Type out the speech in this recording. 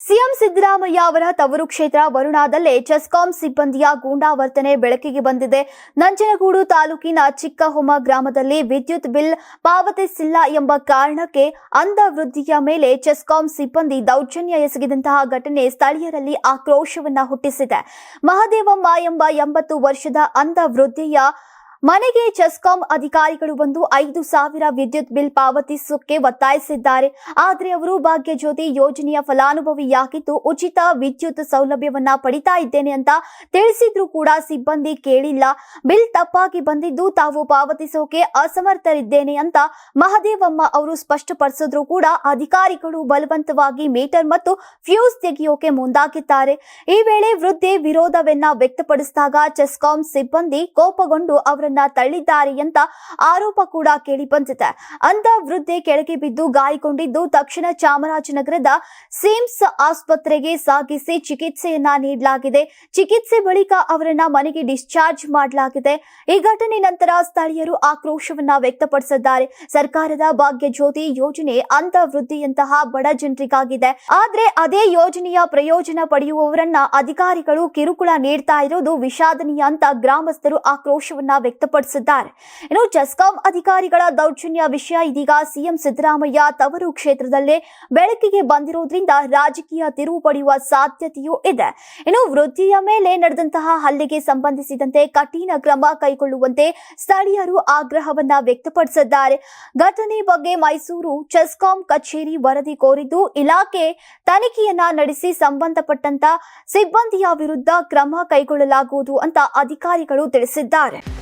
CM Siddaramaiah ಅವರ ತವರು ಕ್ಷೇತ್ರ ವರುಣಾದಲ್ಲೇ ಚೆಸ್ಕಾಂ ಸಿಬ್ಬಂದಿಯ ಗೂಂಡಾವರ್ತನೆ ಬೆಳಕಿಗೆ ಬಂದಿದೆ. ನಂಜನಗೂಡು ತಾಲೂಕಿನ ಚಿಕ್ಕಹೊಮ ಗ್ರಾಮದಲ್ಲಿ ವಿದ್ಯುತ್ ಬಿಲ್ ಪಾವತಿಸಿಲ್ಲ ಎಂಬ ಕಾರಣಕ್ಕೆ ಅಂಧ ವೃದ್ಧಿಯ ಮೇಲೆ ಚೆಸ್ಕಾಂ ಸಿಬ್ಬಂದಿ ದೌರ್ಜನ್ಯ ಎಸಗಿದಂತಹ ಘಟನೆ ಸ್ಥಳೀಯರಲ್ಲಿ ಆಕ್ರೋಶವನ್ನು ಹುಟ್ಟಿಸಿದೆ. ಮಹದೇವಮ್ಮ ಎಂಬ ಎಂಬತ್ತು ವರ್ಷದ ಅಂಧ ವೃದ್ಧೆಯ ಮನೆಗೆ ಚೆಸ್ಕಾಂ ಅಧಿಕಾರಿಗಳು ಬಂದು ಐದು ಸಾವಿರ ವಿದ್ಯುತ್ ಬಿಲ್ ಪಾವತಿಸೋಕೆ ಒತ್ತಾಯಿಸಿದ್ದಾರೆ. ಆದರೆ ಅವರು ಭಾಗ್ಯಜ್ಯೋತಿ ಯೋಜನೆಯ ಫಲಾನುಭವಿಯಾಗಿದ್ದು ಉಚಿತ ವಿದ್ಯುತ್ ಸೌಲಭ್ಯವನ್ನ ಪಡಿತಾ ಇದ್ದೇನೆ ಅಂತ ತಿಳಿಸಿದ್ರು ಕೂಡ ಸಿಬ್ಬಂದಿ ಕೇಳಿಲ್ಲ. ಬಿಲ್ ತಪ್ಪಾಗಿ ಬಂದಿದ್ದು ತಾವು ಪಾವತಿಸೋಕೆ ಅಸಮರ್ಥರಿದ್ದೇನೆ ಅಂತ ಮಹದೇವಮ್ಮ ಅವರು ಸ್ಪಷ್ಟಪಡಿಸಿದ್ರು ಕೂಡ ಅಧಿಕಾರಿಗಳು ಬಲವಂತವಾಗಿ ಮೀಟರ್ ಮತ್ತು ಫ್ಯೂಸ್ ತೆಗೆಯೋಕೆ ಮುಂದಾಗಿದ್ದಾರೆ. ಈ ವೇಳೆ ವೃದ್ಧೆ ವಿರೋಧವೆನ್ನ ವ್ಯಕ್ತಪಡಿಸಿದಾಗ ಚೆಸ್ಕಾಂ ಸಿಬ್ಬಂದಿ ಕೋಪಗೊಂಡು ಅವರನ್ನ ತಳ್ಳಿದ್ದಾರೆ ಅಂತ ಆರೋಪ ಕೂಡ ಕೇಳಿ ಬಂದಿದೆ. ಅಂತ ವೃದ್ಧೆ ಕೆಳಗೆ ಬಿದ್ದು ಗಾಯಗೊಂಡಿದ್ದು ತಕ್ಷಣ ಚಾಮರಾಜನಗರದ ಸಿಮ್ಸ್ ಆಸ್ಪತ್ರೆಗೆ ಸಾಗಿಸಿ ಚಿಕಿತ್ಸೆಯನ್ನ ನೀಡಲಾಗಿದೆ. ಚಿಕಿತ್ಸೆ ಬಳಿಕ ಅವರನ್ನ ಮನೆಗೆ ಡಿಸ್ಚಾರ್ಜ್ ಮಾಡಲಾಗಿದೆ. ಈ ಘಟನೆ ನಂತರ ಸ್ಥಳೀಯರು ಆಕ್ರೋಶವನ್ನ ವ್ಯಕ್ತಪಡಿಸಿದ್ದಾರೆ. ಸರ್ಕಾರದ ಭಾಗ್ಯ ಜ್ಯೋತಿ ಯೋಜನೆ ಅಂತ ವೃದ್ಧಿಯಂತಹ ಬಡ ಜನರಿಗಾಗಿದೆ. ಆದ್ರೆ ಅದೇ ಯೋಜನೆಯ ಪ್ರಯೋಜನ ಪಡೆಯುವವರನ್ನ ಅಧಿಕಾರಿಗಳು ಕಿರುಕುಳ ನೀಡ್ತಾ ಇರೋದು ವಿಷಾದನೀಯ ಅಂತ ಗ್ರಾಮಸ್ಥರು ಆಕ್ರೋಶವನ್ನ ವ್ಯಕ್ತಪಡಿಸಿದ್ದಾರೆ. ಇನ್ನು ಚೆಸ್ಕಾಂ ಅಧಿಕಾರಿಗಳ ದೌರ್ಜನ್ಯ ವಿಷಯ, ಇದೀಗ ಸಿಎಂ ಸಿದ್ದರಾಮಯ್ಯ ತವರು ಕ್ಷೇತ್ರದಲ್ಲೇ ಬೆಳಕಿಗೆ ಬಂದಿರುವುದರಿಂದ ರಾಜಕೀಯ ತಿರುವು ಪಡೆಯುವ ಸಾಧ್ಯತೆಯೂ ಇದೆ. ಇನ್ನು ವೃದ್ಧಿಯ ಮೇಲೆ ನಡೆದಂತಹ ಹಲ್ಲೆಗೆ ಸಂಬಂಧಿಸಿದಂತೆ ಕಠಿಣ ಕ್ರಮ ಕೈಗೊಳ್ಳುವಂತೆ ಸ್ಥಳೀಯರು ಆಗ್ರಹವನ್ನ ವ್ಯಕ್ತಪಡಿಸಿದ್ದಾರೆ. ಘಟನೆ ಬಗ್ಗೆ ಮೈಸೂರು ಚೆಸ್ಕಾಂ ಕಚೇರಿ ವರದಿ ಕೋರಿದ್ದು, ಇಲಾಖೆ ತನಿಖೆಯನ್ನ ನಡೆಸಿ ಸಂಬಂಧಪಟ್ಟಂತ ಸಿಬ್ಬಂದಿಯ ವಿರುದ್ಧ ಕ್ರಮ ಕೈಗೊಳ್ಳಲಾಗುವುದು ಅಂತ ಅಧಿಕಾರಿಗಳು ತಿಳಿಸಿದ್ದಾರೆ.